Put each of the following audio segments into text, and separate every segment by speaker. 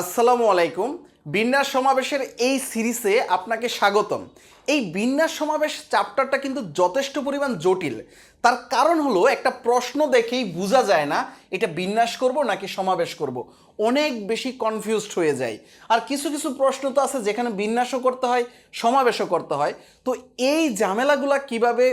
Speaker 1: আসসালামু আলাইকুম। বিন্যাস সমাবেশের এই সিরিজে আপনাকে স্বাগতম। এই বিন্যাস সমাবেশ চ্যাপ্টারটা কিন্তু যথেষ্ট পরিমাণ জটিল। তার কারণ হলো একটা প্রশ্ন দেখেই বোঝা যায় না, এটা বিন্যাস করব নাকি সমাবেশ করব। অনেক বেশি কনফিউজড হয়ে যায় আর কিছু কিছু প্রশ্ন তো আছে যেখানে বিন্যাসও করতে হয়, সমাবেশও করতে হয়। তো এই ঝামেলাগুলা কীভাবে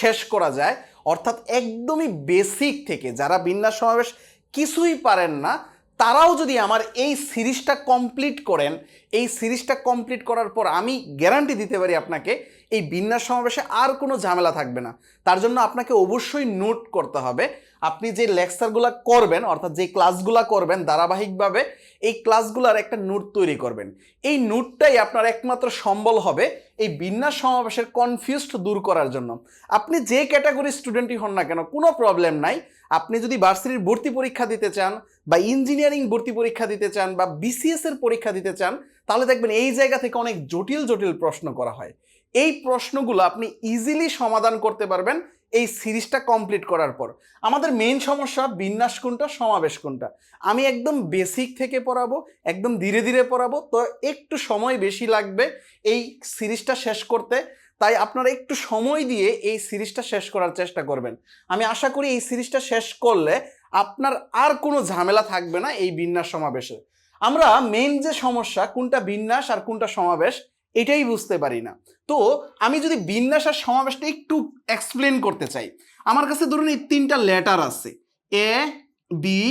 Speaker 1: শেষ করা যায়? অর্থাৎ একদমই বেসিক থেকে যারা বিন্যাস সমাবেশ কিছুই পারেন না তারাও যদি আমার এই সিরিজটা কমপ্লিট করেন, এই সিরিজটা কমপ্লিট করার পর আমি গ্যারান্টি দিতে পারি আপনাকে, এই বিন্যাস সমাবেশে আর কোনো ঝামেলা থাকবে না। তার জন্য আপনাকে অবশ্যই নোট করতে হবে, আপনি যে লেকচারগুলো করবেন, অর্থাৎ যে ক্লাসগুলো করবেন ধারাবাহিকভাবে, এই ক্লাসগুলোর একটা নোট তৈরি করবেন। এই নোটটাই আপনার একমাত্র সম্বল হবে এই বিন্যাস সমাবেশের কনফিউজড দূর করার জন্য। আপনি যে ক্যাটাগরি স্টুডেন্টই হন না কেন, কোনো প্রবলেম নাই। আপনি যদি ভার্সিটির ভর্তি পরীক্ষা দিতে চান বা ইঞ্জিনিয়ারিং ভর্তি পরীক্ষা দিতে চান বা বিসিএস এর পরীক্ষা দিতে চান, তাহলে দেখবেন এই জায়গা থেকে অনেক জটিল জটিল প্রশ্ন করা হয়। এই প্রশ্নগুলো আপনি ইজিলি সমাধান করতে পারবেন এই সিরিজটা কমপ্লিট করার পর। আমাদের মেইন সমস্যা বিন্যাস কোনটা, সমাবেশ কোনটা? আমি একদম বেসিক থেকে পড়াবো, একদম ধীরে ধীরে পড়াবো, তো একটু সময় বেশি লাগবে এই সিরিজটা শেষ করতে। তাই আপনারা একটু সময় দিয়ে এই সিরিজটা শেষ করার চেষ্টা করবেন। আমি আশা করি এই সিরিজটা শেষ করলে আপনার আর কোনো ঝামেলা থাকবে না এই বিন্যাস সমাবেশে। আমরা মেইন যে সমস্যা, কোনটা বিন্যাস আর কোনটা সমাবেশ, এটাই বুঝতে পারি না। তো আমি যদি বিন্যাস আর সমাবেশটা একটু এক্সপ্লেন করতে চাই, আমার কাছে ধরুন এই তিনটা লেটার আছে এ বি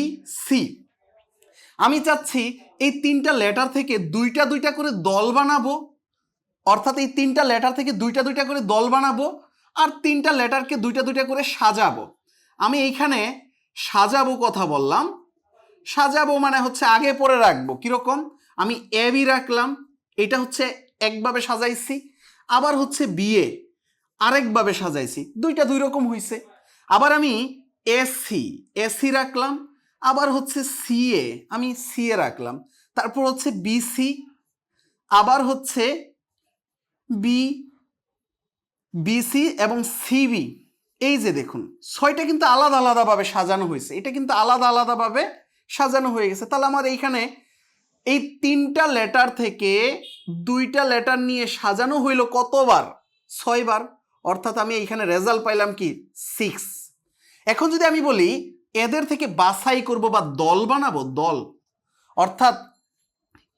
Speaker 1: সি আমি চাচ্ছি এই তিনটা লেটার থেকে দুইটা দুইটা করে দল বানাবো অর্থাৎ এই তিনটা লেটার থেকে দুইটা দুইটা করে দল বানাবো আর তিনটা লেটারকে দুইটা দুইটা করে সাজাবো। আমি এইখানে সাজাবো কথা বললাম। সাজাবো মানে হচ্ছে আগে পরে রাখব, কীরকম? আমি এ বি রাখলাম, এটা হচ্ছে একভাবে সাজাইছি, আবার হচ্ছে বিয়ে আরেকভাবে সাজাইছি, দুইটা দুই রকম হয়েছে আবার আমি এসি এসি রাখলাম, আবার হচ্ছে সিএ আমি সিএ রাখলাম, তারপর হচ্ছে বিসি আবার হচ্ছে বি বিসি এবং সিবি এই যে দেখুন, ছয়টা কিন্তু আলাদা আলাদাভাবে সাজানো হয়েছে। এটা কিন্তু আলাদা আলাদাভাবে সাজানো হয়ে গেছে। তাহলে আমার এইখানে এই তিনটা লেটার থেকে দুইটা লেটার নিয়ে সাজানো হইল কতবার? ছয়বার। অর্থাৎ আমি এইখানে রেজাল্ট পাইলাম কি? সিক্স। এখন যদি আমি বলি, এদের থেকে বাছাই করব বা দল বানাবো, দল। অর্থাৎ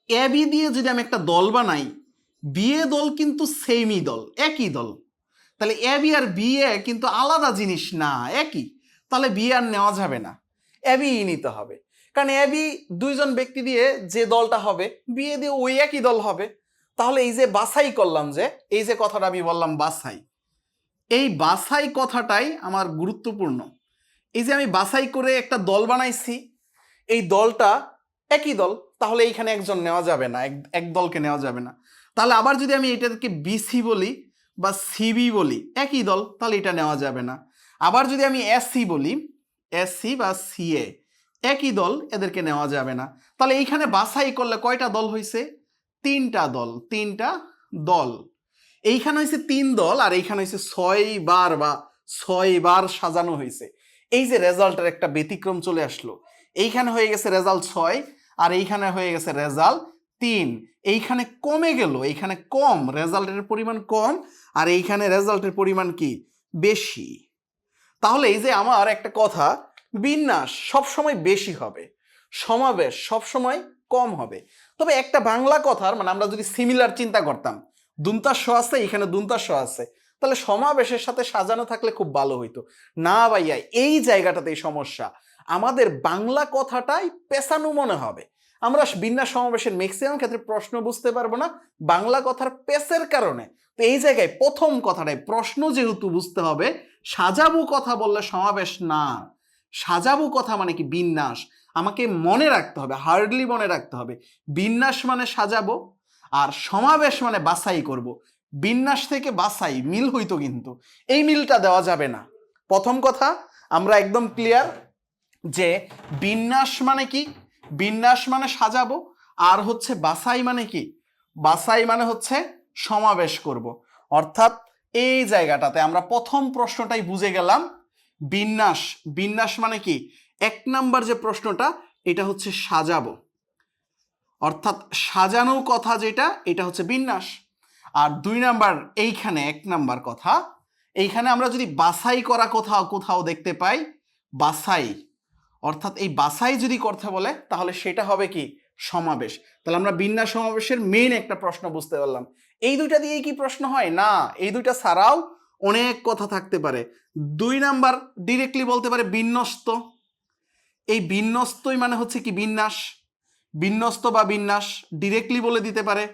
Speaker 1: এ, বি দিয়ে যদি আমি একটা দল বানাই বিয়ে দল কিন্তু সেমই দল, একই দল। তাহলে এ, বি আর বিয়ে কিন্তু আলাদা জিনিস না, একই। তাহলে বিয়ে আর নেওয়া যাবে না বি নিতে হবে। কারণ এ, বি দুইজন ব্যক্তি দিয়ে যে দলটা হবে, বিয়ে দিয়ে ওই একই দল হবে। তাহলে এই যে বাছাই করলাম যে, এই যে কথাটা আমি বললাম বাছাই, এই বাছাই কথাটাই আমার গুরুত্বপূর্ণ। এই যে আমি বাছাই করে একটা দল বানাইছি, এই দলটা একই দল, তাহলে এইখানে একজন নেওয়া যাবে না এক দলকে নেওয়া যাবে না। তাহলে আবার যদি আমি এটাকে বিসি বলি বা সিবি বলি, একই দল, তাহলে এটা নেওয়া যাবে না। আবার যদি আমি এসসি বলি এসসি বা সিএ একই দল, এদেরকে নেওয়া যাবে না। তাহলে এইখানে বাছাই করলে কয়টা দল হয়েছে তিনটা দল তিনটা দল। এইখানে হয়েছে তিন দল আর এইখানে হয়েছে ছয় বার বা ছয় বার সাজানো হয়েছে এই যে রেজাল্টের একটা ব্যতিক্রম চলে আসলো। এইখানে হয়ে গেছে রেজাল্ট ছয় আর এইখানে হয়ে গেছে রেজাল্ট তিন, এইখানে কমে গেল, এইখানে কম, রেজাল্টের পরিমাণ কম, আর এইখানে রেজাল্টের পরিমাণ কি? বেশি। তাহলে এই যে আমার একটা কথা, বিন্যাস সবসময় বেশি হবে, সমাবেশ সবসময় কম হবে। তবে একটা বাংলা কথার মানে আমরা যদি সিমিলার চিন্তা করতাম দুন্তাস আছে এখানে দুন্তাস আছে, তাহলে সমাবেশের সাথে সাজানো থাকলে খুব ভালো হইতো। না ভাইয়া, এই জায়গাটাতেই সমস্যা, আমাদের বাংলা কথাটাই পেছানো মনে হবে। আমরা বিন্যাস সমাবেশের ম্যাক্সিমাম ক্ষেত্রে প্রশ্ন বুঝতে পারব না, বাংলা কথার পেসের কারণে। তো এই জায়গায় প্রথম কথাটাই, প্রশ্ন যেহেতু বুঝতে হবে, সাজাবু কথা বললে সমাবেশ না। সাজাবু কথা মানে কি? বিন্যাস। আমাকে মনে রাখতে হবে হার্ডলি মনে রাখতে হবে। বিন্যাস মানে সাজাবো, আর সমাবেশ মানে বাছাই করব। বিন্যাস থেকে বাছাই, মিল হইতো কিন্তু। এই মিলটা দেওয়া যাবে না। প্রথম কথা, আমরা একদম ক্লিয়ার যে বিন্যাস মানে কি? বিন্যাস মানে সাজাবো, আর হচ্ছে বাছাই মানে কি? বাছাই মানে হচ্ছে সমাবেশ করব। অর্থাৎ এই জায়গাটাতে আমরা প্রথম প্রশ্নটাই বুঝে গেলাম, বিন্যাস। বিন্যাস মানে কি? এক নাম্বার যে প্রশ্নটা, এটা হচ্ছে সাজাবো। অর্থাৎ সাজানো কথা যেটা, এটা হচ্ছে বিন্যাস। আর দুই নাম্বার, এইখানে এক নাম্বার কথা। এইখানে আমরা যদি বাছাই করা কোথাও কোথাও দেখতে পাই, বাছাই। অর্থাৎ এই বাছাই যদি করতে বলে, তাহলে সেটা হবে কি? সমাবেশ। তাহলে আমরা বিন্যাস সমাবেশের মেইন একটা প্রশ্ন বুঝতে পারলাম। এই দুইটা দিয়েই কি প্রশ্ন হয়? না, এই দুইটা ছাড়াও অনেক কথা থাকতে পারে। দুই নাম্বার ডিরেক্টলি বলতে পারে বিন্যস্ত। এই বিন্যস্তই মানে হচ্ছে কি বিন্যাস? বিন্যস্ত বা বিন্যাস ডিরেক্টলি বলে দিতে পারে।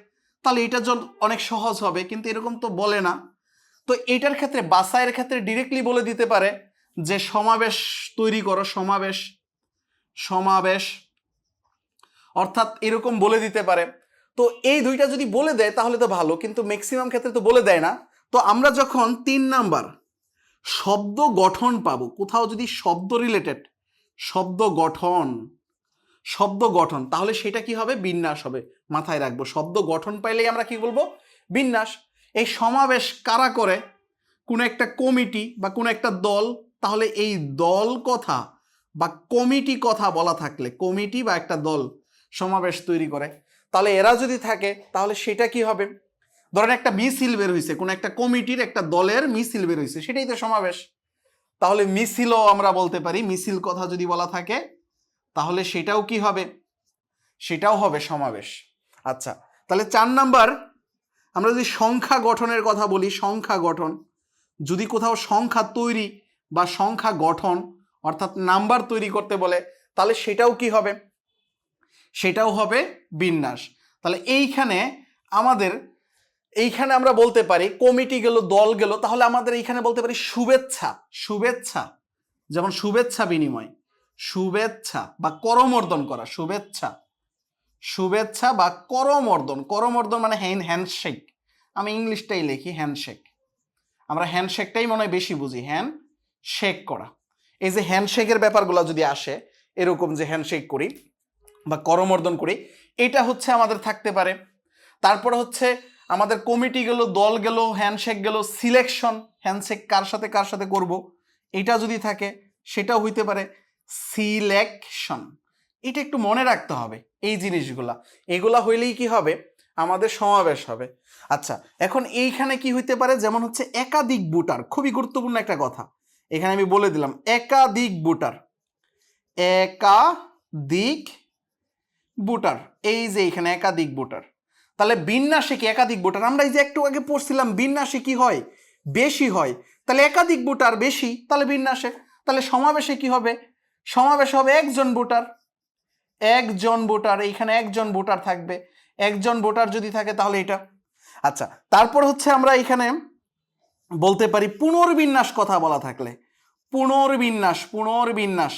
Speaker 1: তাহলে জন্য অনেক সহজ হবে, কিন্তু এরকম তো বলে না। তো এটার ক্ষেত্রে বাসায়ের ক্ষেত্রে ডিরেক্টলি বলে দিতে পারে। যে সমাবেশ তৈরি করো, সমাবেশ সমাবেশ, অর্থাৎ এরকম বলে দিতে পারে। তো এই দুইটা যদি বলে দেয় তাহলে তো ভালো, কিন্তু ম্যাক্সিমাম ক্ষেত্রে তো বলে দেয় না। তো আমরা যখন তিন নাম্বার, শব্দ গঠন পাবো, কোথাও যদি শব্দ রিলেটেড শব্দ গঠন শব্দ গঠন, তাহলে সেটা কি হবে? বিন্যাস হবে, মাথায় রাখব। শব্দ গঠন পাইলেই আমরা কি বলব? বিন্যাস। এই সমাবেশ কারা করে? কোনো একটা কমিটি বা কোনো একটা দল তাহলে এই দল কথা বা কমিটি কথা বলা থাকলে, কমিটি বা একটা দল সমাবেশ তৈরি করে, তাহলে এরা যদি থাকে, তাহলে সেটা কি হবে? ধরেন একটা মিছিল বের হয়েছে কোনো একটা কমিটির একটা দলের মিছিল বের হয়েছে সেটাই তো সমাবেশ। তাহলে মিছিলও আমরা বলতে পারি, মিছিল কথা যদি বলা থাকে, তাহলে সেটাও কি হবে? সেটাও হবে সমাবেশ। আচ্ছা তাহলে চার নাম্বার, আমরা যদি সংখ্যা গঠনের কথা বলি, সংখ্যা গঠন, যদি কোথাও সংখ্যা তৈরি বা সংখ্যা গঠন, অর্থাৎ নাম্বার তৈরি করতে বলে, তাহলে সেটাও কি হবে? সেটাও হবে বিন্যাস। তাহলে এইখানে আমাদের, এইখানে আমরা বলতে পারি, কমিটি গেল, দল গেল, তাহলে আমাদের এইখানে বলতে পারি শুভেচ্ছা। শুভেচ্ছা, যেমন শুভেচ্ছা বিনিময়। শুভেচ্ছা বা করমর্দন করা, শুভেচ্ছা। শুভেচ্ছা বা করমর্দন। করমর্দন মানে হ্যান্ড হ্যান্ডশেক আমি ইংলিশটাই লিখি হ্যান্ডশেক আমরা হ্যান্ডশেকটাই মনে হয় বেশি বুঝি। হ্যান্ড শেক করা। এই যে হ্যান্ডশেকের ব্যাপারগুলো যদি আসে, এরকম যে হ্যান্ডশেক করি বা করমর্দন করি, এটা হচ্ছে আমাদের থাকতে পারে। তারপরে হচ্ছে আমাদের কমিটি গেল, দল গেল হ্যান্ডশেক গেল সিলেকশন হ্যান্ডশেক কার সাথে কার সাথে করব, এটা যদি থাকে, সেটাও হইতে পারে। সিলেকশন এটা একটু মনে রাখতে হবে এই জিনিসগুলা। এগুলা হইলেই কি হবে? আমাদের সমাবেশ হবে। আচ্ছা এখন এইখানে কি হইতে পারে? যেমন হচ্ছে একাধিক বুটার খুবই গুরুত্বপূর্ণ একটা কথা। এখানে আমি বলে দিলাম, একাধিক বুটার একাধিক বুটার, এই যে এখানে একাধিক বুটার। তাহলে বিন্যাসে কি একাধিক বুটার? আমরা এই যে একটু আগে পড়ছিলাম, বিন্যাসে কি হয়? বেশি হয়। তাহলে একাধিক বুটার বেশি, তাহলে বিন্যাসে। তাহলে সমাবেশে কি হবে? সমাবেশ হবে একজন ভোটার একজন ভোটার এইখানে একজন ভোটার থাকবে। একজন ভোটার যদি থাকে তাহলে এটা। আচ্ছা তারপর হচ্ছে আমরা এখানে বলতে পারি পুনর্বিন্যাস কথা বলা থাকলে। পুনর্বিন্যাস পুনর্বিন্যাস,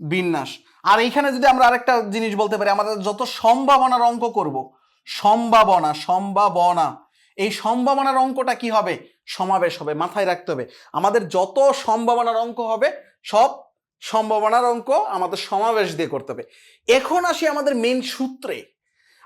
Speaker 1: বিন্যাস। আর এইখানে যদি আমরা আরেকটা জিনিস বলতে পারি আমাদের যত সম্ভাবনার অঙ্ক করব, সম্ভাবনা সম্ভাবনা, এই সম্ভাবনার অঙ্কটা কি হবে? সমাবেশ হবে, মাথায় রাখতে হবে। আমাদের যত সম্ভাবনার অঙ্ক হবে, সব সম্ভাবনার অঙ্ক আমাদের সমাবেশ দিয়ে করতে হবে। এখন আসি আমাদের মেন সূত্রে।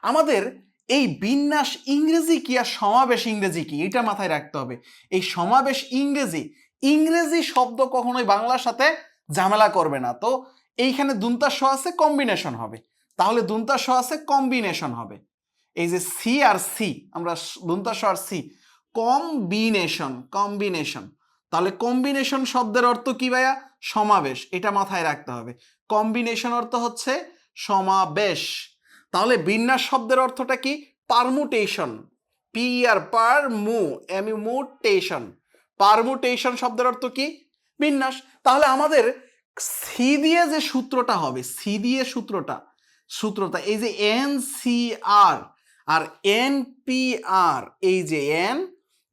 Speaker 1: আমাদের এই বিন্যাস ইংরেজি কি আর সমাবেশ ইংরেজি কি? এটা মাথায় রাখতে হবে। এই সমাবেশ ইংরেজি ইংরেজি শব্দ কখনোই বাংলার সাথে ঝামেলা করবে না। তো এইখানে দুন্তাস আছে কম্বিনেশন হবে। তাহলে দুন্তাস আছে কম্বিনেশন হবে। এই যে সি আর সি, আমরা দুন্তাস আর সি কম্বিনেশন কম্বিনেশন তাহলে কম্বিনেশন শব্দের অর্থ কি ভাইয়া? সমাবেশ। এটা মাথায় রাখতে হবে। কম্বিনেশন অর্থ হচ্ছে সমাবেশ। তাহলে বিন্যাস শব্দের অর্থটা কি? পারমুটেশন পি আর পার মু এম মুটেশন পারমুটেশন শব্দের অর্থ কি? বিন্যাস। তাহলে আমাদের সি দিয়ে যে সূত্রটা হবে সি দিয়ে সূত্রটা সূত্রটা, এই যে এন সি আর আর এন পি আর এই যে এন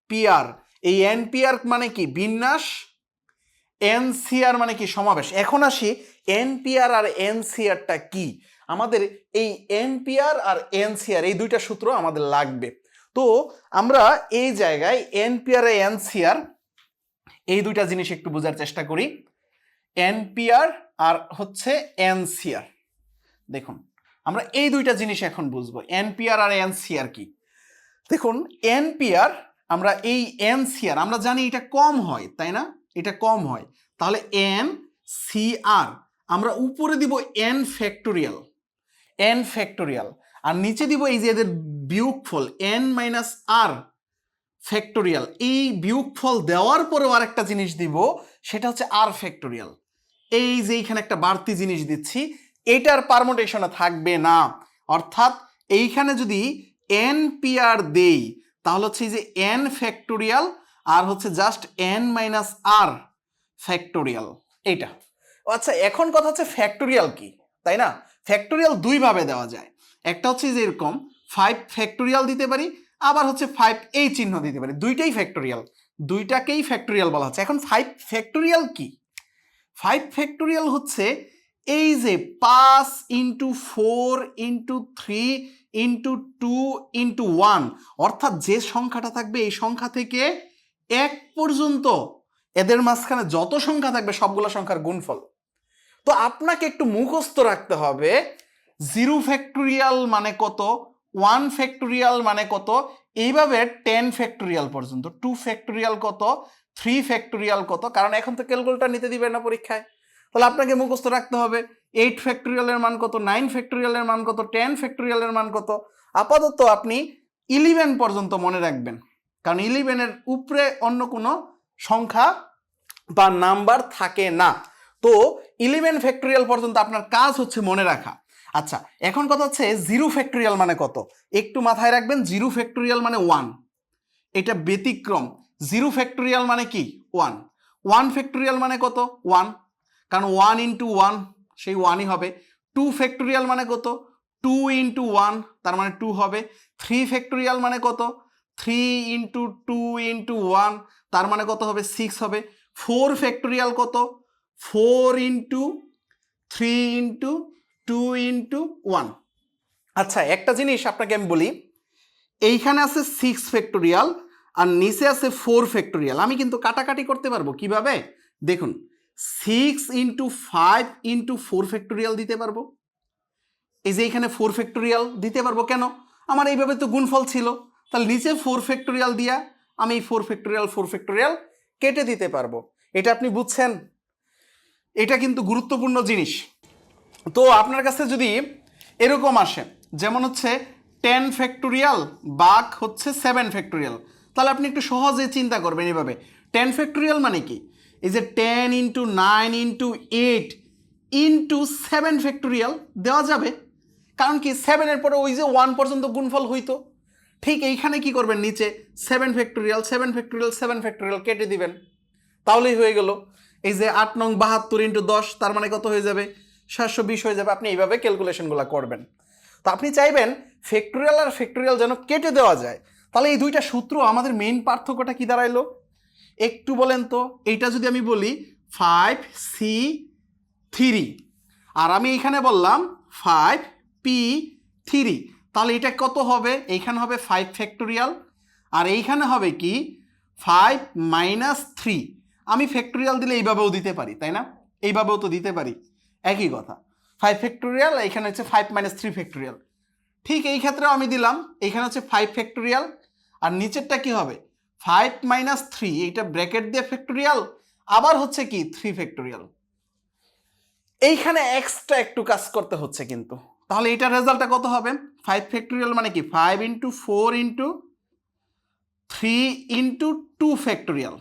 Speaker 1: পি আর এই এন পি আর মানে কি? বিন্যাস। এন সি আর মানে কি? সমাবেশ। এখন আসি এন পি আর আর এন সি আরটা কি? আমাদের এই এনপিআর আর এনসিআর, এই দুইটা সূত্র আমাদের লাগবে। তো আমরা এই জায়গায় এনপিআর আর এনসিআর, এই দুইটা জিনিস একটু বোঝার চেষ্টা করি। এনপিআর আর হচ্ছে এনসিআর। দেখুন, আমরা এই দুইটা জিনিস এখন বুঝব। এনপিআর আর এনসিআর কি? দেখুন, এনপিআর, আমরা এই এনসিআর, আমরা জানি এটা কম হয়, তাই না? এটা কম হয়। তাহলে এন সি আর আমরা উপরে দিব এন ফ্যাক্টোরিয়াল। এন ফ্যাক্টোরিয়াল আর নিচে দিব এই যে এদের বিয়োগফল এন মাইনাস আর ফ্যাক্টোরিয়াল এই বিয়োগফল দেওয়ার পরেও আরেকটা জিনিস দিব, সেটা হচ্ছে আর ফ্যাক্টোরিয়াল এই যে এইখানে একটা বাড়তি জিনিস দিচ্ছি, এটার পারমোটেশনে থাকবে না। অর্থাৎ এইখানে যদি এন পিআর দেই, তাহলে হচ্ছে যে এন ফ্যাক্টোরিয়াল আর হচ্ছে just N minus R factorial এইটা। আচ্ছা এখন কথা হচ্ছে ফ্যাক্টোরিয়াল কি, তাই না? ফ্যাক্টোরিয়াল দুইভাবে দেওয়া যায়। একটা হচ্ছে যে এরকম ফাইভ ফ্যাক্টোরিয়াল দিতে পারি, আবার হচ্ছে ফাইভ এই চিহ্ন দিতে পারি। দুইটাই ফ্যাক্টোরিয়াল দুইটাকেই ফ্যাক্টোরিয়াল বলা হচ্ছে। এখন ফাইভ ফ্যাক্টোরিয়াল কি? ফাইভ ফ্যাক্টোরিয়াল হচ্ছে এই যে পাঁচ into four into three into two into one অর্থাৎ যে সংখ্যাটা থাকবে এই সংখ্যা থেকে এক পর্যন্ত, এদের মাঝখানে যত সংখ্যা থাকবে সবগুলো সংখ্যার গুণফল। তো আপনাকে একটু মুখস্থ রাখতে হবে। জিরো ফ্যাক্টোরিয়াল মানে কত? ওয়ান ফ্যাক্টোরিয়াল মানে কত? এইভাবে টেন ফ্যাক্টোরিয়াল পর্যন্ত। টু ফ্যাক্টোরিয়াল কত? থ্রি ফ্যাক্টোরিয়াল কত? কারণ এখন তো ক্যালকুলেটার নিতে দিবে না পরীক্ষায়। তাহলে আপনাকে মুখস্থ রাখতে হবে। এইট ফ্যাক্টোরিয়ালের মান কত? নাইন ফ্যাক্টোরিয়ালের মান কত? টেন ফ্যাক্টোরিয়ালের মান কত? আপাতত আপনি ইলেভেন পর্যন্ত মনে রাখবেন। কারণ ইলেভেনের উপরে অন্য কোনো সংখ্যা বা নাম্বার থাকে না। তো ইলেভেন ফ্যাক্টোরিয়াল পর্যন্ত আপনার কাজ হচ্ছে মনে রাখা। আচ্ছা এখন কথা হচ্ছে জিরো ফ্যাক্টোরিয়াল মানে কত? একটু মাথায় রাখবেন জিরো ফ্যাক্টোরিয়াল মানে ওয়ান এটা ব্যতিক্রম। জিরো ফ্যাক্টোরিয়াল মানে কি? ওয়ান ওয়ান ফ্যাক্টোরিয়াল মানে কত? ওয়ান কারণ ওয়ান ইন্টু ওয়ান সেই ওয়ানই হবে। টু ফ্যাক্টোরিয়াল মানে কত? টু ইন্টু ওয়ান তার মানে টু হবে। থ্রি ফ্যাক্টোরিয়াল মানে কত? Three into two into one তার মানে কত হবে? সিক্স হবে। ফোর ফ্যাক্টোরিয়াল কত? Four into three into two into one. আচ্ছা একটা জিনিস আপনাকে আমি বলি, এইখানে আছে সিক্স ফ্যাক্টোরিয়াল আর নিচে আছে ফোর ফ্যাক্টোরিয়াল আমি কিন্তু কাটাকাটি করতে পারব কীভাবে? দেখুন six into five into four factorial দিতে পারব। এই যে এখানে ফোর ফ্যাক্টোরিয়াল দিতে পারব কেন? আমার এইভাবে তো গুণফল ছিল। তাহলে নিচে ফোর ফ্যাক্টোরিয়াল দিয়া আমি ফোর ফ্যাক্টোরিয়াল ফোর ফ্যাক্টোরিয়াল কেটে দিতে পারব। এটা আপনি বুঝছেন? এটা কিন্তু গুরুত্বপূর্ণ জিনিস। তো আপনার কাছে যদি এরকম আসে, যেমন হচ্ছে টেন ফ্যাক্টোরিয়াল বাঘ হচ্ছে সেভেন ফ্যাক্টোরিয়াল তাহলে আপনি একটু সহজে চিন্তা করবেন এভাবে। টেন ফ্যাক্টোরিয়াল মানে কি? এই যে ten into nine into eight into seven factorial দেওয়া যাবে। কারণ কি সেভেনের পরে ওই যে ওয়ান পর্যন্ত গুণফল হইতো। ঠিক এইখানে কি করবেন? নিচে seven factorial seven factorial seven factorial কেটে দিবেন। তাহলেই হয়ে গেল। এই যে আট নং বাহাত্তর ইন্টু দশ, তার মানে কত হয়ে যাবে? সাতশো বিশ হয়ে যাবে। আপনি এইভাবে ক্যালকুলেশনগুলো করবেন। তো আপনি চাইবেন ফ্যাক্টোরিয়াল আর ফ্যাক্টোরিয়াল যেন কেটে দেওয়া যায়। তাহলে এই দুইটা সূত্র আমাদের মেইন পার্থক্যটা কি দাঁড়াইলো? একটু বলেন তো, এইটা যদি আমি বলি ফাইভ সি থ্রি আর আমি এখানে বললাম ফাইভ পি থ্রি তাহলে এটা কত হবে? এইখানে হবে ফাইভ ফ্যাক্টোরিয়াল আর এইখানে হবে কি? ফাইভ মাইনাস থ্রি আমি ফ্যাক্টোরিয়াল দিলে এইভাবেও দিতে পারি, তাই না? এইভাবেও তো দিতে পারি। একই কথা। ফাইভ ফ্যাক্টোরিয়াল এখানে হচ্ছে ফাইভ মাইনাস থ্রি ফ্যাক্টোরিয়াল ঠিক এই ক্ষেত্রেও আমি দিলাম, এখানে হচ্ছে ফাইভ ফ্যাক্টোরিয়াল আর নিচেরটা কি হবে? ফাইভ মাইনাস থ্রি এইটা ব্র্যাকেট দিয়ে ফ্যাক্টোরিয়াল আবার হচ্ছে কি? থ্রি ফ্যাক্টোরিয়াল এইখানে এক্সট্রা একটু কাজ করতে হচ্ছে কিন্তু। তাহলে এইটার রেজাল্টটা কত হবে? ফাইভ ফ্যাক্টোরিয়াল মানে কি? Five into four into three into two factorial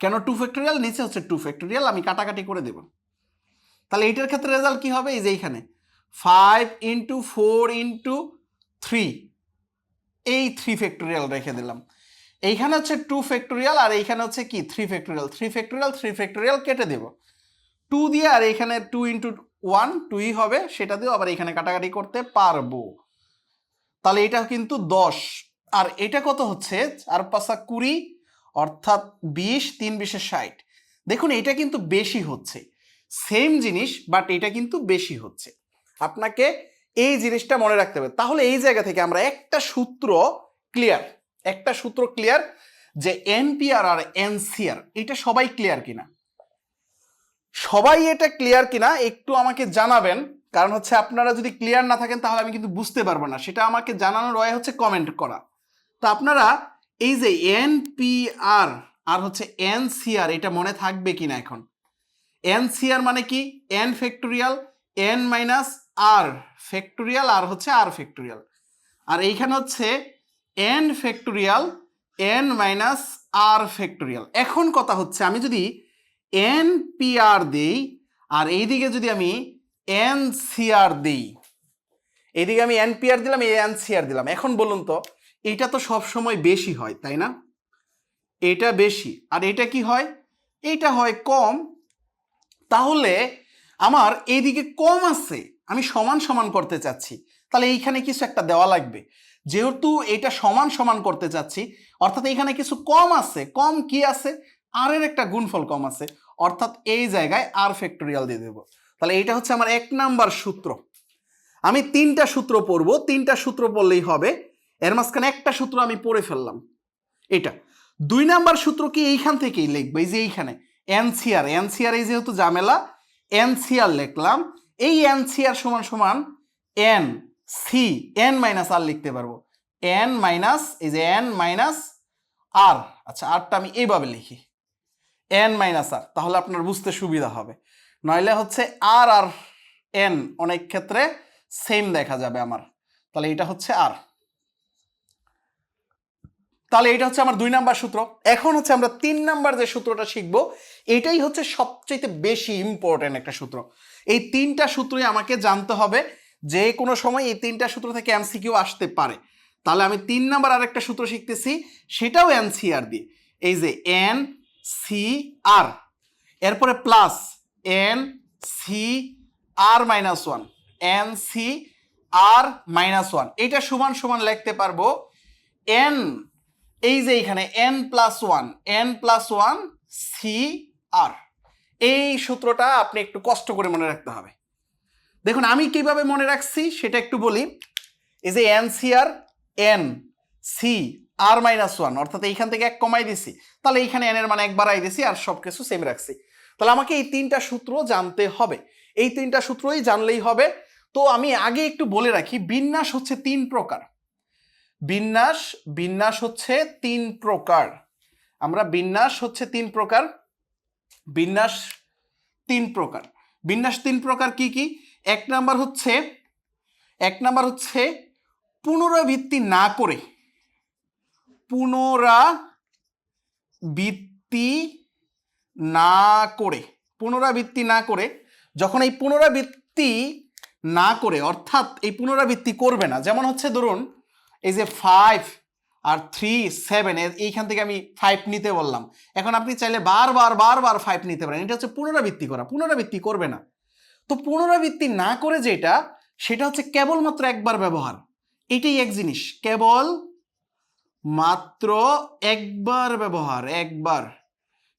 Speaker 1: কেন টু ফ্যাক্টোরিয়াল নিচে হচ্ছে টু ফ্যাক্টোরিয়াল আমি কাটাকাটি করে দেব। তাহলে এইটার ক্ষেত্রে রেজাল্ট কী হবে? এই যে এইখানে। Five into four into three এই থ্রি ফ্যাক্টোরিয়াল রেখে দিলাম। এইখানে হচ্ছে টু ফ্যাক্টোরিয়াল আর এইখানে হচ্ছে কি? Three factorial three factorial three factorial কেটে দেব। টু দিয়ে আর এইখানে টু ইন্টু ওয়ান টুই হবে, সেটা দিয়েও আবার এখানে কাটাকাটি করতে পারব। তাহলে এটা কিন্তু দশ। আর এটা কত হচ্ছে? আর পাঁচা কুড়ি অর্থাৎ বিশ তিন বিশে ষাট। দেখুন, এটা কিন্তু বেশি হচ্ছে। সেম জিনিস, বাট এটা কিন্তু বেশি হচ্ছে। আপনাকে এই জিনিসটা মনে রাখতে হবে। তাহলে এই জায়গা থেকে আমরা একটা সূত্র ক্লিয়ার একটা সূত্র ক্লিয়ার যে এনপিআর আর এনসিআর এটা সবাই ক্লিয়ার কিনা? সবাই এটা ক্লিয়ার কিনা একটু আমাকে জানাবেন। কারণ হচ্ছে আপনারা যদি ক্লিয়ার না থাকেন, তাহলে আমি কিন্তু বুঝতে পারব না। সেটা আমাকে জানানোর ওয়ে হচ্ছে কমেন্ট করা। তো আপনারা এই যে এনপিআর আর হচ্ছে এনসিআর এটা মনে থাকবে কি না এখন এনসিআর মানে কি? N factorial N minus R factorial আর হচ্ছে আর ফ্যাক্টোরিয়াল আর এইখানে হচ্ছে N factorial N minus R factorial এখন কথা হচ্ছে, আমি যদি এন পি আর দিই, আর এইদিকে যদি আমি এন সি আর দিই, এইদিকে আমি এন পি আর দিলাম, এই এন সি আর দিলাম। এখন বলুন তো এটা তো সব সময় বেশি হয়, তাই না? এটা বেশি। আর এটা কি হয়? এটা হয় কম। তাহলে আমার এইদিকে কম আছে, আমি সমান সমান করতে চাচ্ছি। তাহলে এইখানে কিছু একটা দেওয়া লাগবে। যেহেতু এটা সমান সমান করতে চাচ্ছি, অর্থাৎ এইখানে কিছু কম আছে, কম কি আছে? আর এর একটা গুণফল কম আছে, অর্থাৎ এই জায়গায় আর ফ্যাক্টোরিয়াল দিয়ে দেবো। তাহলে এটা হচ্ছে আমার এক নাম্বার সূত্র। আমি তিনটা সূত্র পড়ব, তিনটা সূত্র পড়লেই হবে এর মাঝখানে একটা সূত্র আমি পড়ে ফেললাম। এটা। দুই নাম্বার সূত্র কি এইখান থেকেই লিখব? এই যে এইখানে। এনসিআর। এনসিআর এই যেহেতু ঝামেলা, এনসিআর লিখলাম। এই এনসিআর সমান সমান N, C, N minus R লিখতে পারব। এন মাইনাস, এই যে এন মাইনাস আর। আচ্ছা আরটা আমি এইভাবে লিখি। এন মাইনাস আর, তাহলে আপনার বুঝতে সুবিধা হবে। নইলে হচ্ছে আর আর এন অনেক ক্ষেত্রে সেম দেখা যাবে আমার। তাহলে এটা হচ্ছে আর। তাহলে এটা হচ্ছে আমার দুই নাম্বার সূত্র। এখন হচ্ছে আমরা তিন নাম্বার যে সূত্রটা শিখব, এটাই হচ্ছে সবচেয়ে বেশি ইম্পর্টেন্ট একটা সূত্র। এই তিনটা সূত্রই আমাকে জানতে হবে, যে কোনো সময় এই তিনটা সূত্র থেকে এমসিকিউ আসতে পারে। তাহলে আমি তিন নাম্বার আরেকটা সূত্র শিখতেছি, সেটাও এনসিআর দিয়ে। এই যে এন সি আর এরপরে plus N C R minus one N C R minus one. এটা সমান সমান লিখতে পারব, এন এই যে এখানে N plus one N plus one C R এই সূত্রটা আপনি একটু কষ্ট করে মনে রাখতে হবে। দেখুন, আমি কীভাবে মনে রাখছি সেটা একটু বলি। এই যে N C R N C R minus one অর্থাৎ এইখান থেকে এক কমাই দিছি, তাহলে এইখানে এন এর মানে একবার আই দিছি আর সব কিছু সেম রাখছি। তাহলে আমাকে এই তিনটা সূত্র জানতে হবে। এই তিনটা সূত্রই জানলেই হবে। তো আমি আগে একটু বলে রাখি, বিন্যাস হচ্ছে তিন প্রকার। বিন্যাস বিন্যাস হচ্ছে তিন প্রকার। আমরা বিন্যাস হচ্ছে তিন প্রকার। বিন্যাস তিন প্রকার। বিন্যাস তিন প্রকার কি কি? এক নাম্বার হচ্ছে, এক নাম্বার হচ্ছে পুনরাবৃত্তি না করে। পুনরাবৃত্তি না করে। পুনরাবৃত্তি না করে। যখন এই পুনরাবৃত্তি না করে, অর্থাৎ এই পুনরাবৃত্তি করবে না, যেমন হচ্ছে ধরুন এই যে ফাইভ আর থ্রি সেভেন এইখান থেকে আমি ফাইভ নিতে বললাম। এখন আপনি চাইলে বারবার বারবার ফাইভ নিতে পারেন। এটা হচ্ছে পুনরাবৃত্তি করা। পুনরাবৃত্তি করবে না। তো পুনরাবৃত্তি না করে যেটা সেটা হচ্ছে কেবলমাত্র একবার ব্যবহার। এটাই এক জিনিস। কেবল মাত্র একবার ব্যবহার, একবার।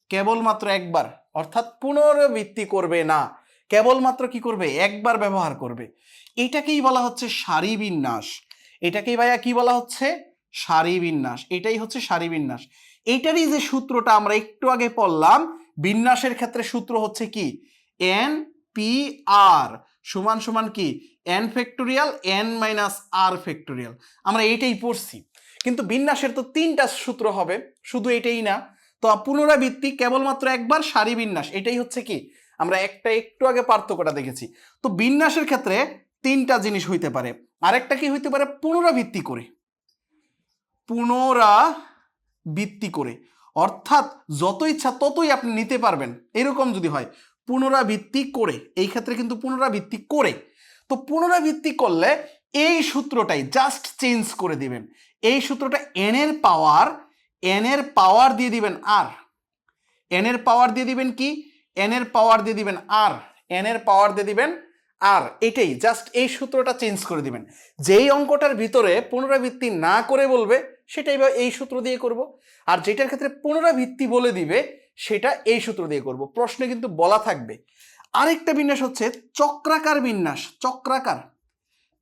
Speaker 1: কেবলমাত্র একবার। অর্থাৎ পুনরাবৃত্তি করবে না। কেবলমাত্র কি করবে? একবার ব্যবহার করবে। এটাকেই বলা হচ্ছে সারি বিন্যাস এটাকেই ভাইয়া কি বলা হচ্ছে? সারি বিন্যাস। এটাই হচ্ছে সারি বিন্যাস। এইটারই যে সূত্রটা আমরা একটু আগে পড়লাম, বিন্যাসের ক্ষেত্রে সূত্র হচ্ছে কি? এন পি আর সমান সমান কি? N factorial N minus R factorial আমরা এইটাই পড়ছি। কিন্তু বিন্যাসের তো তিনটা সূত্র হবে, শুধু এটাই না। তো পুনরাবৃত্তি কেবলমাত্র একবার সারি বিন্যাস, এটাই হচ্ছে কি? আমরা একটা একটু আগে পার্থক্যটা দেখেছি। তো বিন্যাসের ক্ষেত্রে তিনটা জিনিস হইতে পারে। আরেকটা কি হইতে পারে? পুনরাবৃত্তি করে। পুনরাবৃত্তি করে। অর্থাৎ যত ইচ্ছা ততই আপনি নিতে পারবেন। এরকম যদি হয়, পুনরাবৃত্তি করে। এই ক্ষেত্রে কিন্তু পুনরাবৃত্তি করে। তো পুনরাবৃত্তি করলে এই সূত্রটাই জাস্ট চেঞ্জ করে দিবেন। এই সূত্রটা এন এর পাওয়ার এন এর পাওয়ার দিয়ে দিবেন আর এন এর পাওয়ার দিয়ে দিবেন কি? এন এর পাওয়ার দিয়ে দিবেন আর এন এর পাওয়ার দিয়ে দিবেন আর এটাই জাস্ট এই সূত্রটা চেঞ্জ করে দিবেন। যেই অঙ্কটার ভিতরে পুনরাবৃত্তি না করে বলবে সেটাই বা এই সূত্র দিয়ে করব। আর যেটার ক্ষেত্রে পুনরাবৃত্তি বলে দিবে, সেটা এই সূত্র দিয়ে করব। প্রশ্নে কিন্তু বলা থাকবে। আরেকটা বিন্যাস হচ্ছে চক্রাকার বিন্যাস। চক্রাকার।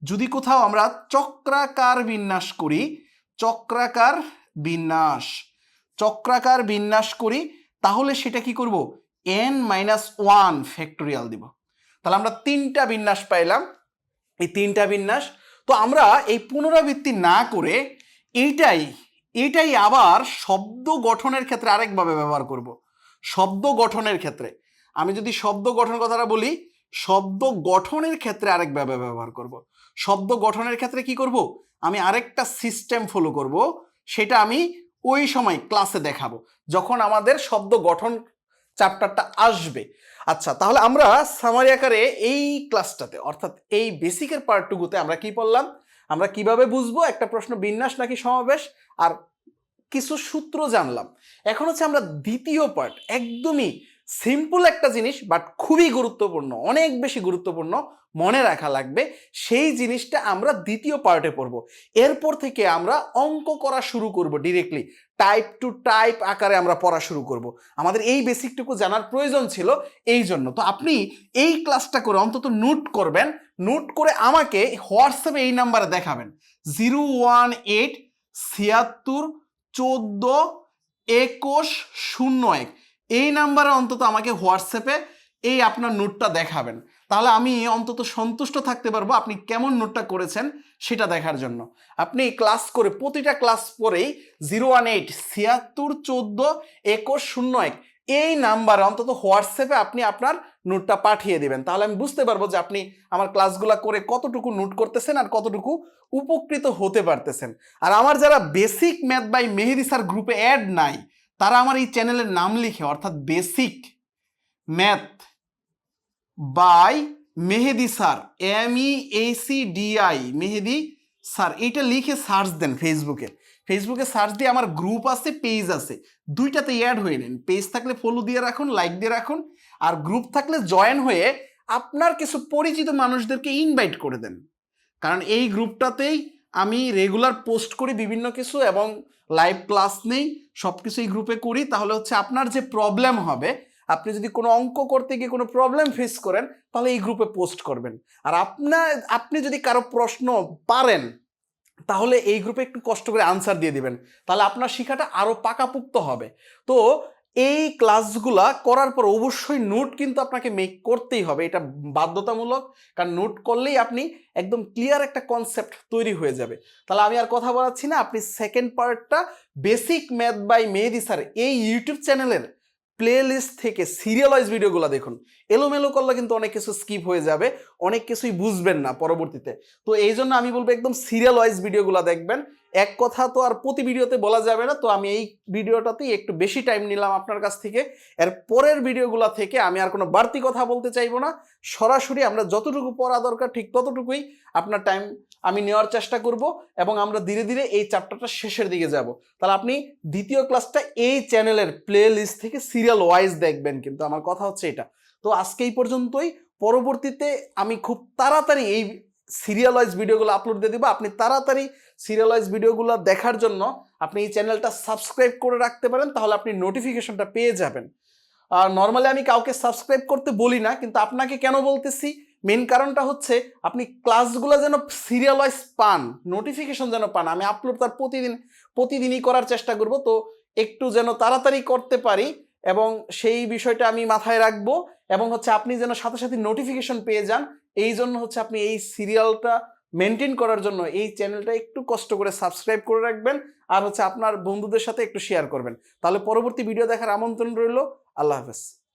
Speaker 1: যদি কোথাও আমরা চক্রাকার বিন্যাস করি, চক্রাকার বিন্যাস। চক্রাকার বিন্যাস করি, তাহলে সেটা কি করব? এন মাইনাস ওয়ান ফ্যাক্টোরিয়াল দিব। তাহলে আমরা তিনটা বিন্যাস পাইলাম। এই তিনটা বিন্যাস। তো আমরা এই পুনরাবৃত্তি না করে এইটাই এটাই আবার শব্দ গঠনের ক্ষেত্রে আরেকভাবে ব্যবহার করব। শব্দ গঠনের ক্ষেত্রে। আমি যদি শব্দ গঠন কথাটা বলি, শব্দ গঠনের ক্ষেত্রে আরেকভাবে ব্যবহার করব। শব্দ গঠনের ক্ষেত্রে কি করব? আমি আরেকটা সিস্টেম ফলো করব, সেটা আমি ওই সময় ক্লাসে দেখাবো। যখন আমাদের শব্দ গঠন চ্যাপ্টারটা আসবে আচ্ছা তাহলে আমরা সামারি আকারে এই ক্লাসটাতে অর্থাৎ এই বেসিকের পার্টটুকুতে আমরা কি পড়লাম? আমরা কীভাবে বুঝব? একটা প্রশ্ন বিন্যাস নাকি সমাবেশ? আর কিছু সূত্র জানলাম। এখন হচ্ছে আমরা দ্বিতীয় পার্ট একদমই সিম্পল একটা জিনিস বাট খুবই গুরুত্বপূর্ণ, অনেক বেশি গুরুত্বপূর্ণ মনে রাখা লাগবে, সেই জিনিসটা আমরা দ্বিতীয় পার্টে পড়ব। এরপর থেকে আমরা অঙ্ক করা শুরু করব ডিরেক্টলি টাইপ টু টাইপ আকারে আমরা পড়া শুরু করব। আমাদের এই বেসিকটুকু জানার প্রয়োজন ছিল এই জন্য। তো আপনি এই ক্লাসটা করে অন্তত নোট করবেন নোট করে আমাকে হোয়াটসঅ্যাপে এই নাম্বারে দেখাবেন। জিরো ওয়ান এইট ছিয়াত্তর চোদ্দ একুশ শূন্য এক। এই নাম্বারে অন্তত আমাকে হোয়াটসঅ্যাপে এই আপনার নোটটা দেখাবেন। তাহলে আমি অন্তত সন্তুষ্ট থাকতে পারব আপনি কেমন নোটটা করেছেন সেটা দেখার জন্য। আপনি ক্লাস করে, প্রতিটা ক্লাস পরেই জিরো ওয়ান এইট ছিয়াত্তর চোদ্দ একুশ শূন্য এক এই নাম্বারে অন্তত হোয়াটসঅ্যাপে আপনি আপনার নোটটা পাঠিয়ে দেবেন। তাহলে আমি বুঝতে পারব যে আপনি আমার ক্লাসগুলো করে কতটুকু নোট করতেছেন আর কতটুকু উপকৃত হতে পারতেছেন। আর আমার যারা basic math by Mehedi sir গ্রুপে অ্যাড নাই তারা আমার এই চ্যানেলের নাম লিখে, অর্থাৎ basic math by Mehedi sir M E A C D I Mehedi sir, এইটা লিখে সার্চ দেন ফেসবুকে ফেসবুকে সার্চ দিয়ে আমার গ্রুপ আছে পেজ আছে, দুইটাতে অ্যাড হয়ে নেন। পেজ থাকলে ফলো দিয়ে রাখুন লাইক দিয়ে রাখুন, আর গ্রুপ থাকলে জয়েন হয়ে আপনার কিছু পরিচিত মানুষদেরকে ইনভাইট করে দেন। কারণ এই গ্রুপটাতেই আমি রেগুলার পোস্ট করি বিভিন্ন কিছু এবং লাইভ ক্লাস নেই সব কিছু এই গ্রুপে করি, তাহলে হচ্ছে আপনার যে প্রবলেম হবে, আপনি যদি কোনো অঙ্ক করতে গিয়ে কোনো প্রবলেম ফেস করেন, তাহলে এই গ্রুপে পোস্ট করবেন। আর আপনার আপনি যদি কারও প্রশ্ন পারেন, তাহলে এই গ্রুপে একটু কষ্ট করে আনসার দিয়ে দিবেন। তাহলে আপনার শেখাটা আরও পাকাপুক্ত হবে। তো এই ক্লাসগুলা করার পর অবশ্যই নোট কিন্তু আপনাকে মেক করতেই হবে। এটা বাধ্যতামূলক, কারণ নোট করলেই আপনি একদম ক্লিয়ার একটা কনসেপ্ট তৈরি হয়ে যাবে। তাহলে আমি আর কথা বলাচ্ছি না, আপনি সেকেন্ড পার্টটা basic math by Mehedi sir এই ইউটিউব চ্যানেলের প্লে লিস্ট থেকে সিরিয়াল ওয়াইজ ভিডিওগুলো দেখুন। এলোমেলো করলে কিন্তু অনেক কিছু স্কিপ হয়ে যাবে, অনেক কিছুই বুঝবেন না পরবর্তীতে। তো এই জন্য আমি বলব একদম সিরিয়াল ওয়াইজ ভিডিওগুলো দেখবেন। এক কথা তো আর প্রতি ভিডিওতে বলা যাবে না, তো আমি এই ভিডিওটাতেই একটু বেশি টাইম নিলাম আপনার কাছ থেকে। এর পরের ভিডিওগুলো থেকে আমি আর কোনো বাড়তি কথা বলতে চাইব না। সরাসরি আমরা যতটুকু পড়া দরকার ঠিক ততটুকুই আপনার টাইম আমি নেওয়ার চেষ্টা করব এবং আমরা ধীরে ধীরে এই চ্যাপ্টারটা শেষের দিকে যাব। তাহলে আপনি দ্বিতীয় ক্লাসটা এই চ্যানেলের প্লে লিস্ট থেকে সিরিয়াল ওয়াইজ দেখবেন কিন্তু আমার কথা হচ্ছে এটা। তো আজকে এই পর্যন্তই। পরবর্তীতে আমি খুব তাড়াতাড়ি এই সিরিয়াল ওয়াইজ ভিডিওগুলো আপলোড দিয়ে দেবো। আপনি তাড়াতাড়ি সিরিয়াল ওয়াইজ ভিডিওগুলো দেখার জন্য আপনি এই চ্যানেলটা সাবস্ক্রাইব করে রাখতে পারেন, তাহলে আপনি নোটিফিকেশনটা পেয়ে যাবেন। আর নর্মালি আমি কাউকে সাবস্ক্রাইব করতে বলি না, কিন্তু আপনাকে কেন বলতেছি? মেন কারণটা হচ্ছে আপনি ক্লাসগুলো যেন সিরিয়াল ওয়াইজ পান নোটিফিকেশন যেন পান, আমি আপলোড তার প্রতিদিন, প্রতিদিনই করার চেষ্টা করব, তো একটু যেন তাড়াতাড়ি করতে পারি এবং সেই বিষয়টা আমি মাথায় রাখব এবং হচ্ছে আপনি যেন সাথে সাথে নোটিফিকেশন পেয়ে যান, এই জন্য হচ্ছে আপনি এই সিরিয়ালটা মেনটেন করার জন্য এই চ্যানেলটা একটু কষ্ট করে সাবস্ক্রাইব করে রাখবেন আর হচ্ছে আপনার বন্ধুদের সাথে একটু শেয়ার করবেন। তাহলে পরবর্তী ভিডিও দেখার আমন্ত্রণ রইল, আল্লাহ হাফেজ।